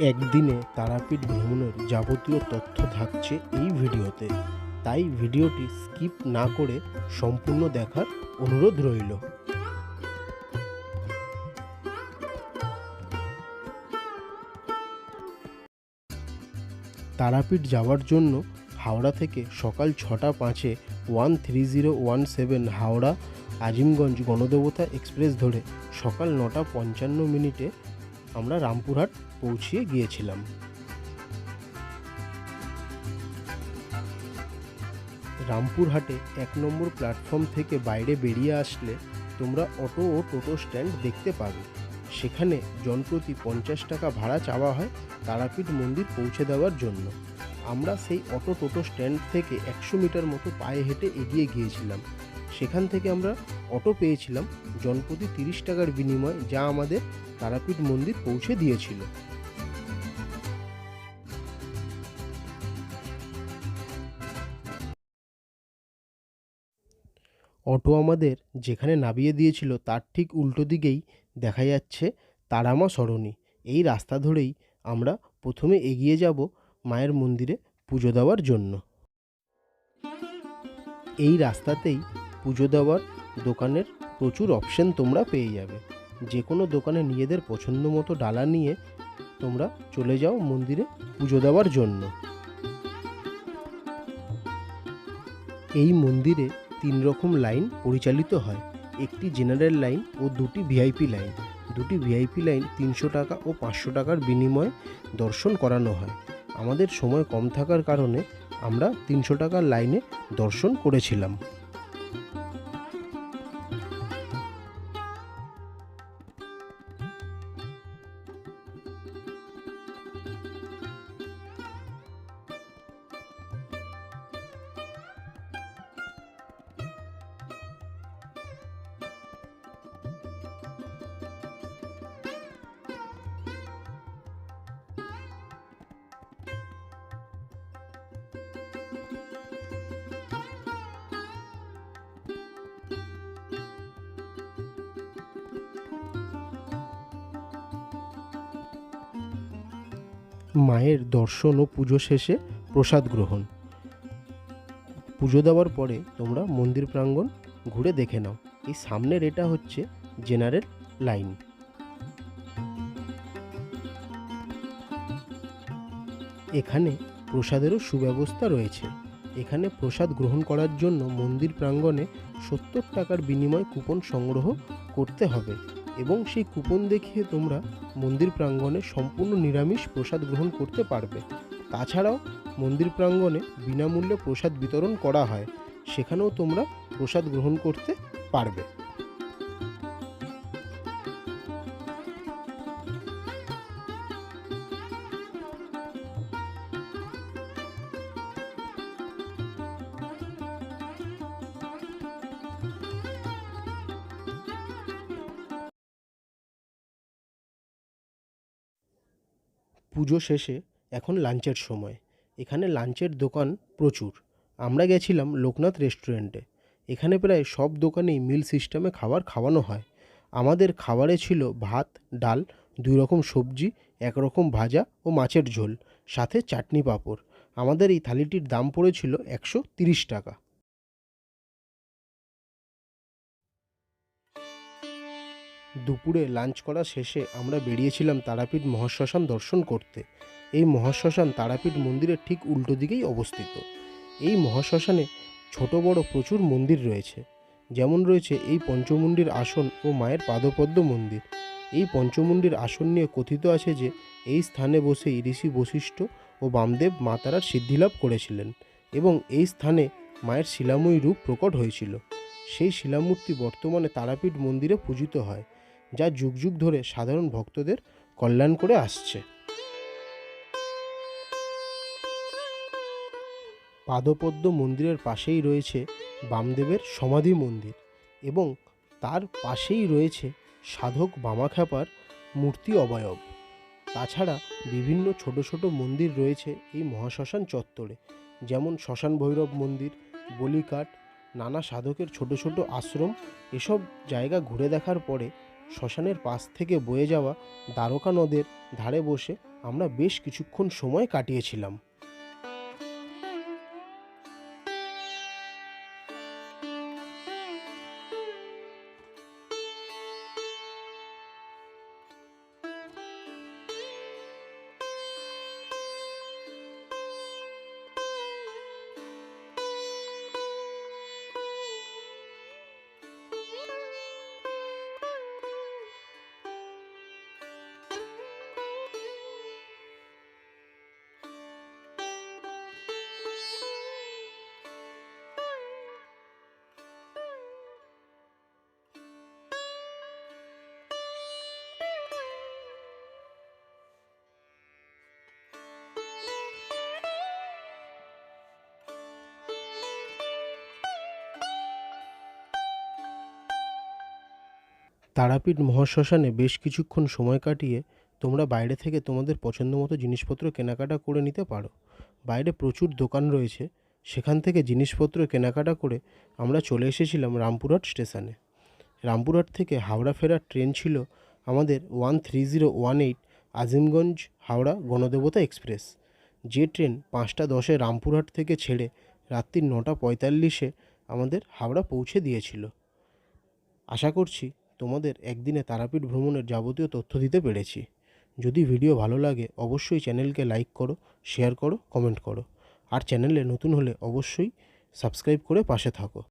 একদিনে তারাপীঠ ভ্রমণের যাবতীয় তথ্য থাকছে এই ভিডিওতে। তাই ভিডিওটি স্কিপ না করে সম্পূর্ণ দেখার অনুরোধ রইল। তারাপীঠ যাওয়ার জন্য হাওড়া থেকে সকাল ছটা পাঁচে one three zero one seven Howrah, Azimganj Ganadevta express ধরে সকাল নটা পঞ্চান্ন মিনিটে আমরা রামপুরহাট পৌঁছিয়ে গিয়েছিলাম। রামপুরহাটে এক নম্বর প্ল্যাটফর্ম থেকে বাইরে বেরিয়ে আসলে তোমরা অটো ও টোটো স্ট্যান্ড দেখতে পাবে। সেখানে জনপ্রতি পঞ্চাশ টাকা ভাড়া চাওয়া হয় তারাপীঠ মন্দির পৌঁছে দেওয়ার জন্য। আমরা সেই অটো টোটো স্ট্যান্ড থেকে একশো মিটার মতো পায়ে হেঁটে এগিয়ে গিয়েছিলাম। সেখান থেকে আমরা অটো পেয়েছিলাম জনপ্রতি তিরিশ টাকার বিনিময়, যা আমাদের তারাপীঠ মন্দির পৌঁছে দিয়েছিল। অটো আমাদের যেখানে নামিয়ে দিয়েছিল তার ঠিক উল্টো দিকেই দেখা যাচ্ছে তারামা সরণি। এই রাস্তা ধরেই আমরা প্রথমে এগিয়ে যাব মায়ের মন্দিরে পুজো দেওয়ার জন্য। এই রাস্তাতেই পুজো দেওয়ার দোকানের প্রচুর অপশন তোমরা পেয়ে যাবে। যে কোনো দোকানে নিজেদের পছন্দ মতো ডালা নিয়ে তোমরা চলে যাও মন্দিরে পুজো দেওয়ার জন্য। এই মন্দিরে তিন রকম লাইন পরিচালিত হয়। একটি জেনারেল লাইন ও দুটি ভিআইপি লাইন। দুটি ভিআইপি লাইন তিনশো টাকা ও পাঁচশো টাকার বিনিময়ে দর্শন করানো হয়। আমাদের সময় কম থাকার কারণে আমরা তিনশো টাকার লাইনে দর্শন করেছিলাম। মায়ের দর্শন ও পুজো শেষে প্রসাদ গ্রহণ। পুজো দেওয়ার পরে তোমরা মন্দির প্রাঙ্গণ ঘুরে দেখে নাও। এই সামনের এটা হচ্ছে জেনারেল লাইন। এখানে প্রসাদেরও সুব্যবস্থা রয়েছে। এখানে প্রসাদ গ্রহণ করার জন্য মন্দির প্রাঙ্গণে সত্তর টাকার বিনিময় কুপন সংগ্রহ করতে হবে। এবং সেই কুপন দেখিয়ে তোমরা মন্দির প্রাঙ্গণে সম্পূর্ণ নিরামিষ প্রসাদ গ্রহণ করতে পারবে। তাছাড়াও মন্দির প্রাঙ্গণে বিনামূল্যে প্রসাদ বিতরণ করা হয়। সেখানেও তোমরা প্রসাদ গ্রহণ করতে পারবে। পুজো শেষে এখন লাঞ্চের সময়। এখানে লাঞ্চের দোকান প্রচুর। আমরা গেছিলাম লোকনাথ রেস্টুরেন্টে। এখানে প্রায় সব দোকানেই মিল সিস্টেমে খাবার খাওয়ানো হয়। আমাদের খাবারে ছিল ভাত, ডাল, দুই রকম সবজি, এক রকম ভাজা ও মাছের ঝোল, সাথে চাটনি পাঁপড়। আমাদের এই থালিটির দাম পড়েছিল একশো তিরিশ টাকা। দুপুরে লাঞ্চ করা শেষে আমরা বেরিয়েছিলাম তারাপীঠ মহাশ্মশান দর্শন করতে। এই মহাশ্মশান তারাপীঠ মন্দিরের ঠিক উল্টো দিকেই অবস্থিত। এই মহাশ্মশানে ছোট বড় প্রচুর মন্দির রয়েছে। যেমন রয়েছে এই পঞ্চমুণ্ডির আসন ও মায়ের পাদপদ্ম মন্দির। এই পঞ্চমুণ্ডির আসন নিয়ে কথিত আছে যে, এই স্থানে বসেই ঋষি বশিষ্ঠ ও বামদেব মা তারার সিদ্ধিলাভ করেছিলেন এবং এই স্থানে মায়ের শিলাময়ী রূপ প্রকট হয়েছিল। সেই শিলামূর্তি বর্তমানে তারাপীঠ মন্দিরে পূজিত হয়। যা যুগ যুগ ধরে সাধারণ ভক্তদের কল্যাণ করে আসছে। পাদপদ্ম মন্দিরের পাশেই রয়েছে বামদেবের সমাধি মন্দির এবং তার পাশেই রয়েছে সাধক বামাখ্যাপার মূর্তি অবয়ব। তাছাড়া বিভিন্ন ছোট ছোট মন্দির রয়েছে এই মহাশ্মশান চত্বরে, যেমন শ্মশান ভৈরব মন্দির, বলিকাট, নানা সাধকের ছোট ছোট আশ্রম, এসব জায়গা ঘুরে দেখার পরে শ্মশানের পাশ থেকে বয়ে যাওয়া দ্বারকা নদের ধারে বসে আমরা বেশ কিছুক্ষণ সময় কাটিয়েছিলাম। তারাপীঠ মহাশ্মশানে বেশ কিছুক্ষণ সময় কাটিয়ে তোমরা বাইরে থেকে তোমাদের পছন্দ মতো জিনিসপত্র কেনাকাটা করে নিতে পারো। বাইরে প্রচুর দোকান রয়েছে। সেখান থেকে জিনিসপত্র কেনাকাটা করে আমরা চলে এসেছিলাম রামপুরহাট স্টেশনে। রামপুরহাট থেকে হাওড়া ফেরার ট্রেন ছিল আমাদের one three zero one eight Azimganj Howrah Ganadevta express. যে ট্রেন পাঁচটা দশে রামপুরহাট থেকে ছেড়ে রাত্রি নটা পঁয়তাল্লিশে আমাদের হাওড়া পৌঁছে দিয়েছিল। আশা করছি তোমাদের একদিনে তারাপীঠ ভ্রমণের যাবতীয় তথ্য দিতে পেরেছি। যদি ভিডিও ভালো লাগে, অবশ্যই চ্যানেলকে লাইক করো, শেয়ার করো, কমেন্ট করো। আর চ্যানেলে নতুন হলে অবশ্যই সাবস্ক্রাইব করে পাশে থাকো।